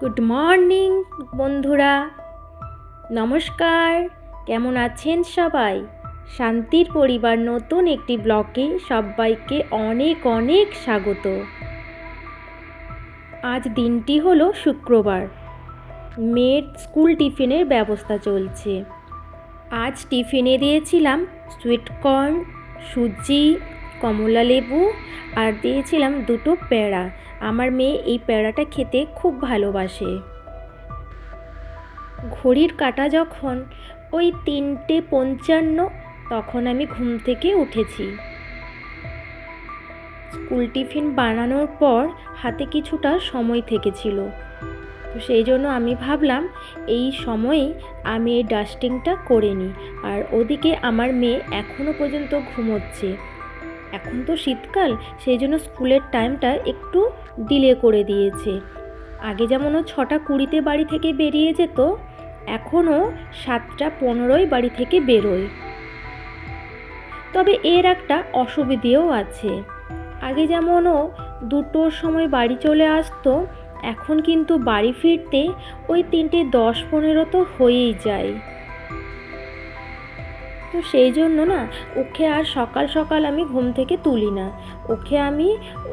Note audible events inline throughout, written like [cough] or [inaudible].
Good morning বন্ধুরা। নমস্কার। কেমন আছেন সবাই? শান্তির পরিবার নতুন একটি ব্লকে সবাইকে অনেক অনেক স্বাগত। আজ দিনটি হলো শুক্রবার। মেয়ের স্কুল টিফিনের ব্যবস্থা চলছে। আজ টিফিনে দিয়েছিলাম সুইটকর্ন সুজি কমলা লেবু আর দিয়েছিলাম দুটো প্যাড়া আমার মেয়ে এই প্যাড়াটা খেতে খুব ভালোবাসে। ঘড়ির কাটা যখন ওই তিনটে পঞ্চান্ন, তখন আমি ঘুম থেকে উঠেছি। স্কুল টিফিন বানানোর পর হাতে কিছুটা সময় থেকেছিল। সেই জন্য আমি ভাবলাম, এই সময়ে আমি এই ডাস্টিংটা করে নিই। আর ওদিকে আমার মেয়ে এখনও পর্যন্ত ঘুমোচ্ছে। এখন তো শীতকাল, সেই জন্য স্কুলের টাইমটা একটু ডিলে করে দিয়েছে। আগে যেমন ও ছটা কুড়িতে বাড়ি থেকে বেরিয়ে যেত এখনও সাতটা পনেরোই বাড়ি থেকে বেরোয়। তবে এর একটা অসুবিধেও আছে। আগে যেমন ও দুটোর সময় বাড়ি চলে আসতো, এখন কিন্তু বাড়ি ফিরতে ওই তিনটে দশ পনেরো তো হয়েই যায়। তো সেই জন্য না, ওকে আর সকাল সকাল আমি ঘুম থেকে তুলি না। ওকে আমি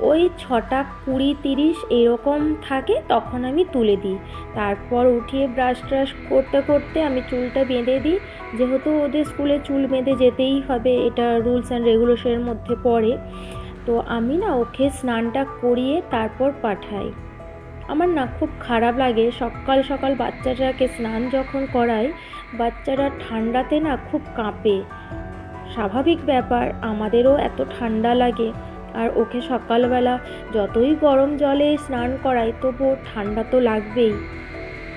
ওই ছটা কুড়ি তিরিশ এরকম থাকে তখন আমি তুলে দিই। তারপর উঠিয়ে ব্রাশ ট্রাশ করতে করতে আমি চুলটা বেঁধে দিই। যেহেতু ওদের স্কুলে চুল বেঁধে যেতেই হবে, এটা রুলস অ্যান্ড রেগুলেশনের মধ্যে পড়ে। তো আমি না ওকে স্নানটা করিয়ে তারপর পাঠাই। আমার না খুব খারাপ লাগে। সকাল সকাল বাচ্চাটাকে স্নান যখন করাই বাচ্চারা ঠান্ডাতে না খুব কাঁপে। স্বাভাবিক ব্যাপার, আমাদেরও এত ঠান্ডা লাগে। আর ওকে সকালবেলা যতই গরম জলে স্নান করাই, তবুও ঠান্ডা তো লাগবেই।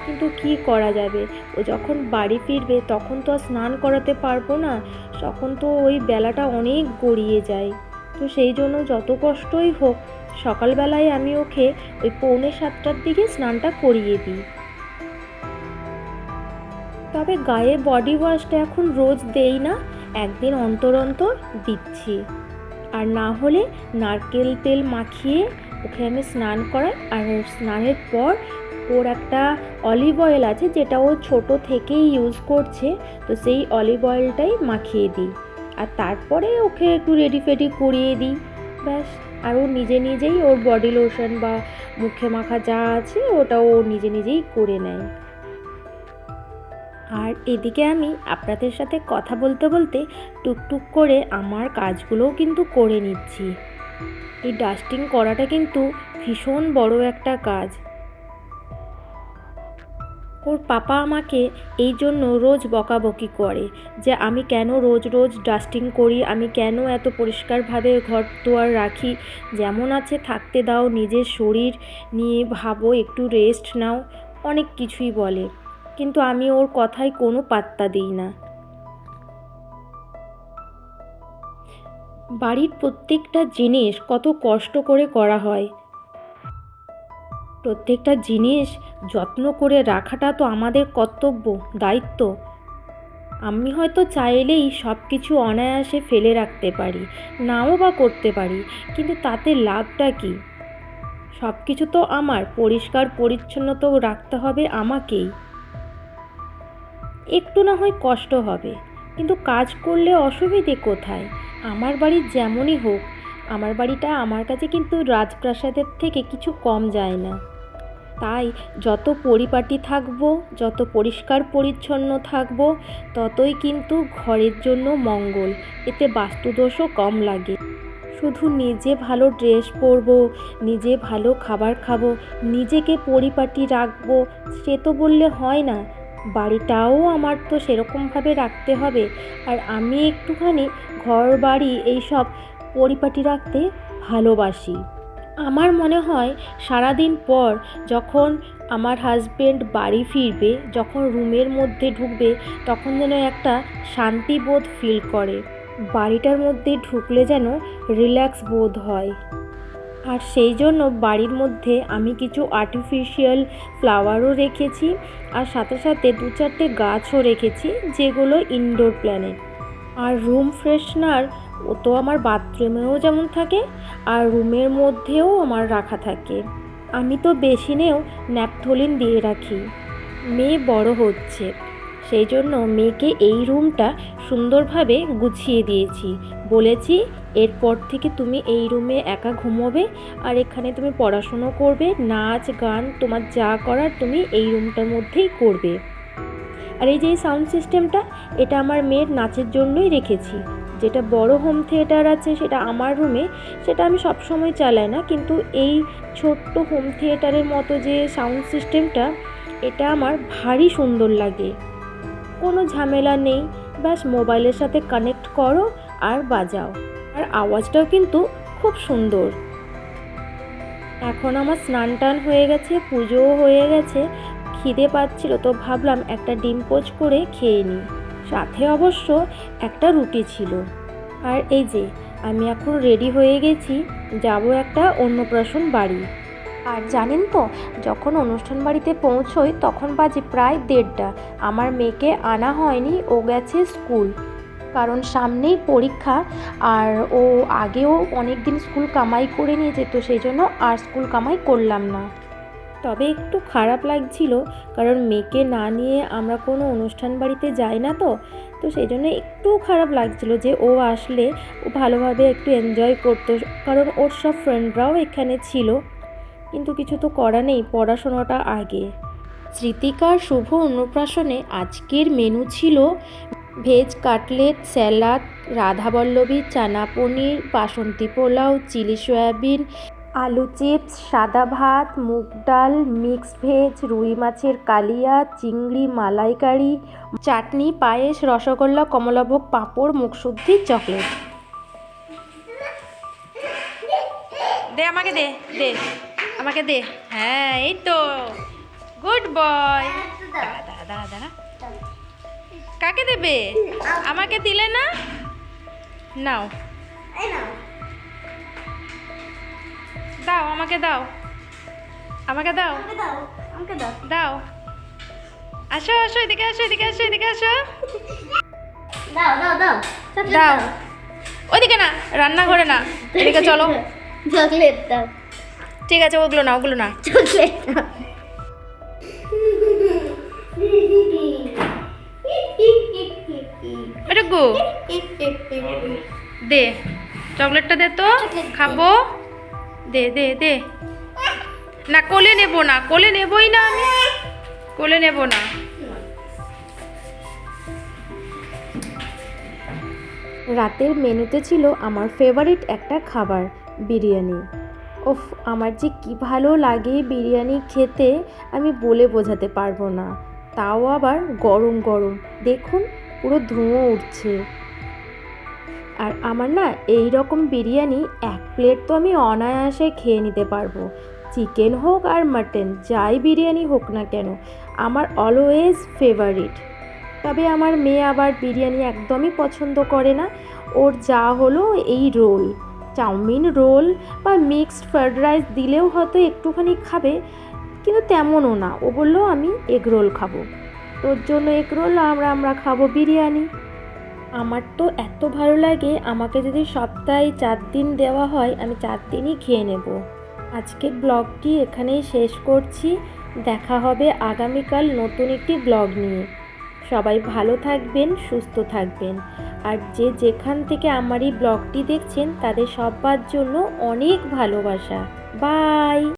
কিন্তু কি করা যাবে? ও যখন বাড়ি ফিরবে, তখন তো আর স্নান করাতে পারব না। তখন তো ওই বেলাটা অনেক গড়িয়ে যায়। তো সেই জন্য যত কষ্টই হোক সকালবেলায় আমি ওকে ওই পৌনে সাতটার দিকে স্নানটা করিয়ে দিই। তবে গায়ে বডি ওয়াশটা এখন রোজ দেই না, একদিন অন্তর অন্তর দিচ্ছি। আর না হলে নারকেল তেল মাখিয়ে ওকে আমি স্নান করাই, আর স্নানের পর ওর একটা অলিভ অয়েল আছে যেটা ও ছোট থেকেই ইউজ করছে, তো সেই অলিভ অয়েলটাই মাখিয়ে দিই। আর তারপরে ওকে একটু রেডি ফেডি করিয়ে দিই, ব্যাস। আর ও নিজে নিজেই ওর বডি লোশন বা মুখে মাখা যা আছে ওটা ও নিজে নিজেই করে নেয়। আর এদিকে আমি আপনাদের সাথে কথা বলতে বলতে টুকটুক করে আমার কাজগুলোও কিন্তু করে নিচ্ছি। এই ডাস্টিং করাটা কিন্তু ভীষণ বড় একটা কাজ। ওর পাপা আমাকে এই জন্য রোজ বকাবকি করে যে আমি কেন রোজ রোজ ডাস্টিং করি, আমি কেন এত পরিষ্কারভাবে ঘর দুয়ার রাখি, যেমন আছে থাকতে দাও, নিজের শরীর নিয়ে ভাবো, একটু রেস্ট নাও, অনেক কিছুই বলে। কিন্তু আমি ওর কথায় কোনো পাত্তা দিই না। বাড়ির প্রত্যেকটা জিনিস কত কষ্ট করে করা হয়। প্রত্যেকটা জিনিস যত্ন করে রাখাটা তো আমাদের কর্তব্য, দায়িত্ব। আমি হয়তো চাইলেই সব কিছু অনায়াসে ফেলে রাখতে পারি, নাও বা করতে পারি, কিন্তু তাতে লাভটা কি? সব কিছু তো আমার, পরিষ্কার পরিচ্ছন্ন তো রাখতে হবে আমাকেই। একটু না হয় কষ্ট হবে, কিন্তু কাজ করলে অসুবিধে কোথায়? আমার বাড়ি যেমনই হোক, আমার বাড়িটা আমার কাছে কিন্তু রাজপ্রাসাদের থেকে কিছু কম যায় না। তাই যত পরিপাটি থাকব, যত পরিষ্কার পরিচ্ছন্ন থাকব, ততই কিন্তু ঘরের জন্য মঙ্গল। এতে বাস্তুদোষও কম লাগে। শুধু নিজে ভালো ড্রেস পরবো, নিজে ভালো খাবার খাব, নিজেকে পরিপাটি রাখব, সে তো বললে হয় না। বাড়িটাও আমার তো সেরকমভাবে রাখতে হবে। আর আমি একটুখানি ঘর বাড়ি এইসব পরিপাটি রাখতে ভালোবাসি। আমার মনে হয় সারাদিন পর যখন আমার হাজবেন্ড বাড়ি ফিরবে, যখন রুমের মধ্যে ঢুকবে, তখন যেন একটা শান্তিবোধ ফিল করে। বাড়িটার মধ্যে ঢুকলে যেন রিল্যাক্স বোধ হয়। আর সেই জন্য বাড়ির মধ্যে আমি কিছু আর্টিফিশিয়াল ফ্লাওয়ারও রেখেছি, আর সাথে সাথে দু চারটে গাছও রেখেছি, যেগুলো ইনডোর প্ল্যানেট আর রুম ফ্রেশনার ও তো আমার বাথরুমেও যেমন থাকে, আর রুমের মধ্যেও আমার রাখা থাকে। আমি তো বেসিনেও ন্যাপথলিন দিয়ে রাখি। মেয়ে বড় হচ্ছে, সেই জন্য মেয়েকে এই রুমটা সুন্দরভাবে গুছিয়ে দিয়েছি। বলেছি, এরপর থেকে তুমি এই রুমে একা ঘুমোবে, আর এখানে তুমি পড়াশুনো করবে, নাচ, গান, তোমার যা করার তুমি এই রুমটার মধ্যেই করবে। আর এই যে এই সাউন্ড সিস্টেমটা এটা আমার মেয়ের নাচের জন্যই রেখেছি। যেটা বড় হোম থিয়েটার আছে, সেটা আমার রুমে সেটা আমি সব সময় চালাই না। কিন্তু এই ছোট্ট হোম থিয়েটারের মতো যে সাউন্ড সিস্টেমটা এটা আমার ভারী সুন্দর লাগে। কোনো ঝামেলা নেই, ব্যাস মোবাইলের সাথে কানেক্ট করো আর বাজাও। আর আওয়াজটাও কিন্তু খুব সুন্দর। এখন আমার স্নান টান হয়ে গেছে, পুজোও হয়ে গেছে খিদে পাচ্ছিল তো ভাবলাম একটা ডিম পোচ করে খেয়ে নিই। সাথে অবশ্য একটা রুটি ছিল। আর এই যে, আমি এখন রেডি হয়ে গেছি, যাব একটা অন্নপ্রাশন বাড়ি। আর জানেন তো, যখন অনুষ্ঠান বাড়িতে পৌঁছোই তখন বাজে প্রায় দেড়টা। আমার মেয়েকে আনা হয়নি, ও গেছে স্কুল। কারণ সামনেই পরীক্ষা, আর ও আগেও অনেক দিন স্কুল কামাই করে নিয়েছে তো সেই জন্য আর স্কুল কামাই করলাম না। তবে একটু খারাপ লাগছিল, কারণ মেয়েকে না নিয়ে আমরা কোনো অনুষ্ঠান বাড়িতে যাই না তো। তো সেই জন্য একটু খারাপ লাগছিল যে ও আসলে ও ভালোভাবে একটু এনজয় করতো, কারণ ওর সব ফ্রেন্ডরাও এখানে ছিল। কিন্তু কিছু তো করা নেই, পড়াশোনাটা আগে। স্মৃতিকার শুভ অন্নপ্রাশনে আজকের মেনু ছিল veg cutlet, salad, radhaballavi, chana paneer, basanti pulao, chilli soybean আলু চিপস সাদা ভাত মুগ ডাল মিক্স ভেজ রুই মাছের কালিয়া চিংড়ি মালাইকারি চাটনি পায়েস রসগোল্লা কমলাভোগ পাঁপড় মুখশুদ্ধি চকলেট। দে আমাকে দে দে আমাকে দে। হ্যাঁ এই তো। Good boy. কাকে দেবে? আমাকে দিলে না? নাও। দাও আমাকে দাও। আমাকে দাও। দাও আসো আসো এদিকে আসো এদিকে আসো এদিকে আসো। দাও দাও দাও। দাও। ওইদিকে না রান্নাঘরে না। এদিকে চলো। চকলেট দাও। ঠিক আছে ওগুলো না ওগুলো না চকলেট দাও। [laughs] দে। চকলেটটা দে তো। খাব। দে দে দে। না, কোলে নেব না, কোলে নেবই না আমি। কোলে নেব না। রাতের মেনুতে ছিল আমার ফেভারিট একটা খাবার, বিরিয়ানি। ওফ, আমার যে কি ভালো লাগে বিরিয়ানি খেতে, আমি বলে বোঝাতে পারব না। তাও আবার গরম গরম। দেখুন, পুরো ধুঁয়ো উঠছে। আর আমার না এই রকম বিরিয়ানি এক প্লেট তো আমি অনায়াসে খেয়ে নিতে পারব। চিকেন হোক আর মাটন, যাই বিরিয়ানি হোক না কেন, আমার অলওয়েজ ফেভারিট তবে আমার মেয়ে আবার বিরিয়ানি একদমই পছন্দ করে না। ওর যা হলো এই রোল। চাউমিন রোল বা মিক্সড ফ্রায়েড রাইস দিলেও হয়তো একটুখানি খাবে, কিন্তু তেমনও না। ও বলল, আমি এগ রোল খাব। তোর জন্য এগ রোল আমরা আমরা খাব বিরিয়ানি। আমার তো এত ভালো লাগে, আমাকে যদি সপ্তাহে চার দিন দেওয়া হয়, আমি চার দিনই খেয়ে নেব। আজকের ব্লগটি এখানেই শেষ করছি। দেখা হবে আগামীকাল নতুন একটি ব্লগ নিয়ে। সবাই ভালো থাকবেন, সুস্থ থাকবেন। আর যে যেখান থেকে আমার এই ব্লগটি দেখছেন, তাদের সবার জন্য অনেক ভালোবাসা। বাই!